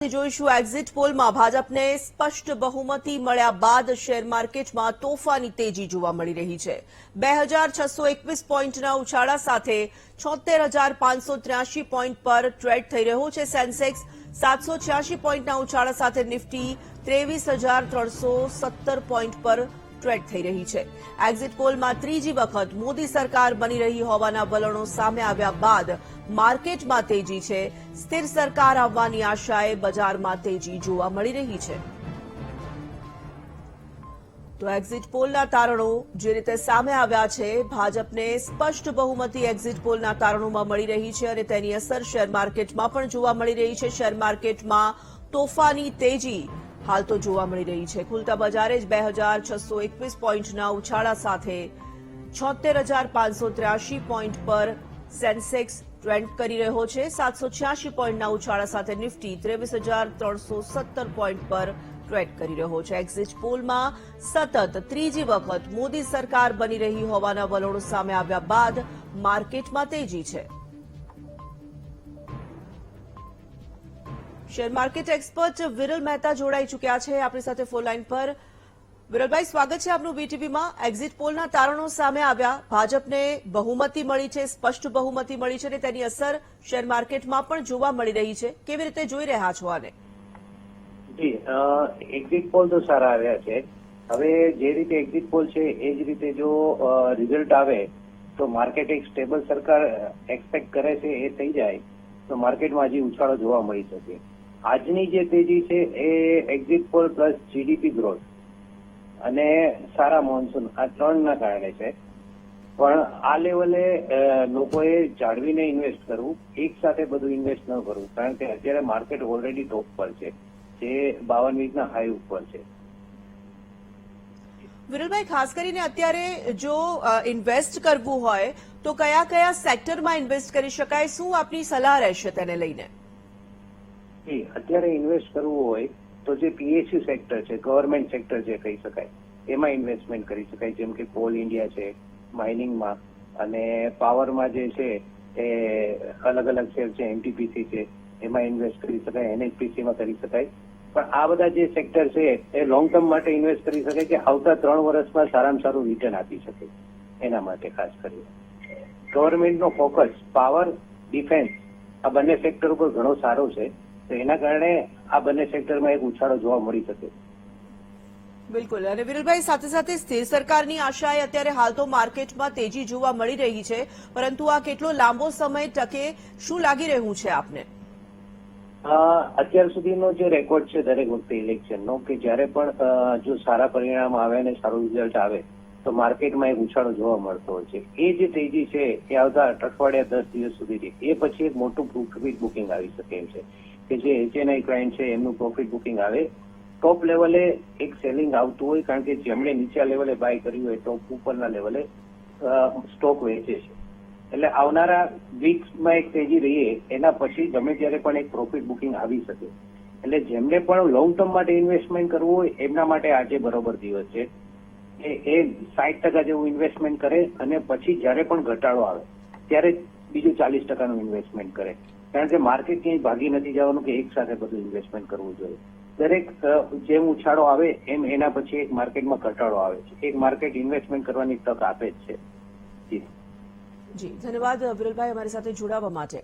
જોઈશું એક્ઝિટ પોલમાં ભાજપને સ્પષ્ટ બહુમતી મળ્યા બાદ શેર માર્કેટમાં તોફાની તેજી જોવા મળી રહી છે. બે હજાર છસો એકવીસ પોઈન્ટના ઉછાળા સાથે છોતેર હજાર પાંચસો ત્ર્યાસી પોઈન્ટ પર ટ્રેડ થઈ રહ્યો છે સેન્સેક્સ. સાતસો છ્યાસી પોઈન્ટના ઉછાળા સાથે નિફ્ટી ત્રેવીસ હજાર ત્રણસો સત્તર પોઈન્ટ પર ટ્રેડ થઈ રહી છે. એક્ઝિટ પોલમાં ત્રીજી વખત મોદી સરકાર બની રહી હોવાના વલણો સામે આવ્યા બાદ માર્કેટમાં તેજી છે. સ્થિર સરકાર આવવાની આશાએ બજારમાં તેજી જોવા મળી રહી છે. તો એક્ઝિટ પોલના તારણો જે રીતે સામે આવ્યા છે, ભાજપને સ્પષ્ટ બહુમતી એક્ઝિટ પોલના તારણોમાં મળી રહી છે અને તેની અસર શેર માર્કેટમાં પણ જોવા મળી રહી છે. શેર માર્કેટમાં તોફાની તેજી હાલ તો જોવા મળી રહી છે. ખુલતા બજારે જ બે હજાર છસો એકવીસ પોઈન્ટના ઉછાળા સાથે છોતેર હજાર પાંચસો ત્ર્યાસી પોઈન્ટ પર સેન્સેક્સ ટ્રેન્ડ કરી રહ્યો છે. સાતસો છ્યાસી પોઈન્ટના ઉછાળા સાથે નિફ્ટી ત્રેવીસ હજાર ત્રણસો સત્તર પોઈન્ટ પર ટ્રેડ કરી રહ્યો છે. એક્ઝિટ પોલમાં સતત ત્રીજી વખત મોદી સરકાર બની રહી હોવાના વલણો સામે આવ્યા બાદ માર્કેટમાં તેજી છે. Share market expert Viral Mehta જોડાઈ ચૂક્યા છે. આપણી સાથે ફોન લાઈન પર વિરલભાઈ, સ્વાગત છે આપનું બીટીવીમાં એક્ઝિટ પોલના તારણો સામે આવ્યા. ભાજપને બહુમતી મળી છે, સ્પષ્ટ બહુમતી મળી છે અને તેની અસર શેર માર્કેટમાં પણ જોવા મળી રહી છે. કેવી રીતે જોઈ રહ્યા છો આને? જી એક્ઝિટ પોલ તો સારા આવ્યા છે. હવે જે રીતે એક્ઝિટ પોલ છે, એ જ રીતે જો રિઝલ્ટ આવે, તો માર્કેટ એક સ્ટેબલ સરકાર એક્સપેક્ટ કરે છે, એ થઈ જાય, તો માર્કેટમાં હજી ઉછાળો જોવા મળી શકે. આજની જે તેજી છે એ exit poll plus GDP growth અને સારા મોન્સૂન આ ત્રણના કારણે છે. પણ આ લેવલે લોકોએ જાળવીને ઇન્વેસ્ટ કરવું, એક સાથે બધું ઇન્વેસ્ટ ન કરવું, કારણ કે અત્યારે માર્કેટ ઓલરેડી ટોપ પર છે, જે બાવન વીકના હાઈ ઉપર છે. વિરલભાઈ, ખાસ કરીને અત્યારે જો ઇન્વેસ્ટ કરવું હોય, તો કયા કયા સેક્ટરમાં ઇન્વેસ્ટ કરી શકાય? શું આપની સલાહ રહેશે તેને લઈને? અત્યારે ઇન્વેસ્ટ કરવું હોય તો જે પીએસયુ સેક્ટર છે ગવર્મેન્ટ સેક્ટર જે કહી શકાય, એમાં ઇન્વેસ્ટમેન્ટ કરી શકાય. જેમ કે કોલ ઇન્ડિયા છે માઇનિંગમાં અને પાવરમાં જે છે, એ અલગ અલગ શેર છે એનટીપીસી છે, એમાં ઇન્વેસ્ટ કરી શકાય એનએચપીસીમાં કરી શકાય. પણ આ બધા જે સેક્ટર છે, એ લોંગ ટર્મ માટે ઇન્વેસ્ટ કરી શકાય કે આવતા ત્રણ વર્ષમાં સારામાં સારું રિટર્ન આપી શકે. એના માટે ખાસ કરીને. ગવર્મેન્ટનો ફોકસ પાવર ડિફેન્સ આ બંને સેક્ટર ઉપર ઘણો સારો છે. તો એના કારણે આ બંને સેક્ટરમાં એક ઉછાળો જોવા મળી શકે. બિલકુલ. અને વિરલભાઈ સાથે સાથે સ્થિર સરકારની આશાએ અત્યારે હાલ તો માર્કેટમાં તેજી જોવા મળી રહી છે. પરંતુ આ કેટલો લાંબો સમય ટકે શું લાગી રહ્યું છે આપને? અત્યાર સુધીનો જે રેકોર્ડ છે દરેક વખતે ઇલેક્શનનો કે જ્યારે પણ જો સારા પરિણામ આવે અને સારું રિઝલ્ટ આવે તો માર્કેટમાં એક ઉછાળો જોવા મળતો હોય છે. એ જે તેજી છે એ આવતા અઠવાડિયા દસ દિવસ સુધી છે. એ પછી એક મોટું પ્રોફિટ બુકિંગ આવી શકે એમ છે. કે જે એચએનઆઈ ક્લાયન્ટ છે, એમનું પ્રોફિટ બુકિંગ આવે. ટોપ લેવલે એક સેલિંગ આવતું હોય, કારણ કે જેમણે નીચા લેવલે બાય કર્યું હોય ટોપ ઉપરના લેવલે સ્ટોક વેચે છે. એટલે આવનારા વીક્સમાં એક તેજી રહીએ, એના પછી ગમે ત્યારે પણ એક પ્રોફિટ બુકિંગ આવી શકે. એટલે જેમને પણ લોંગ ટર્મ માટે ઇન્વેસ્ટમેન્ટ કરવું હોય, એમના માટે આજે બરોબર દિવસ છે. એ એ સાઠ ટકા જેવું ઇન્વેસ્ટમેન્ટ કરે અને પછી જ્યારે પણ ઘટાડો આવે, ત્યારે બીજું ચાલીસ ટકાનું ઇન્વેસ્ટમેન્ટ કરે. કારણ કે માર્કેટ ક્યાંય ભાગી નથી જવાનું કે એક સાથે બધું ઇન્વેસ્ટમેન્ટ કરવું જોઈએ. દરેક જેમ ઉછાળો આવે એમ એના પછી એક માર્કેટમાં ઘટાડો આવે છે. એક માર્કેટ ઇન્વેસ્ટમેન્ટ કરવાની તક આપે જ છે. જી. ધન્યવાદ વિરલભાઈ અમારી સાથે જોડાવા માટે.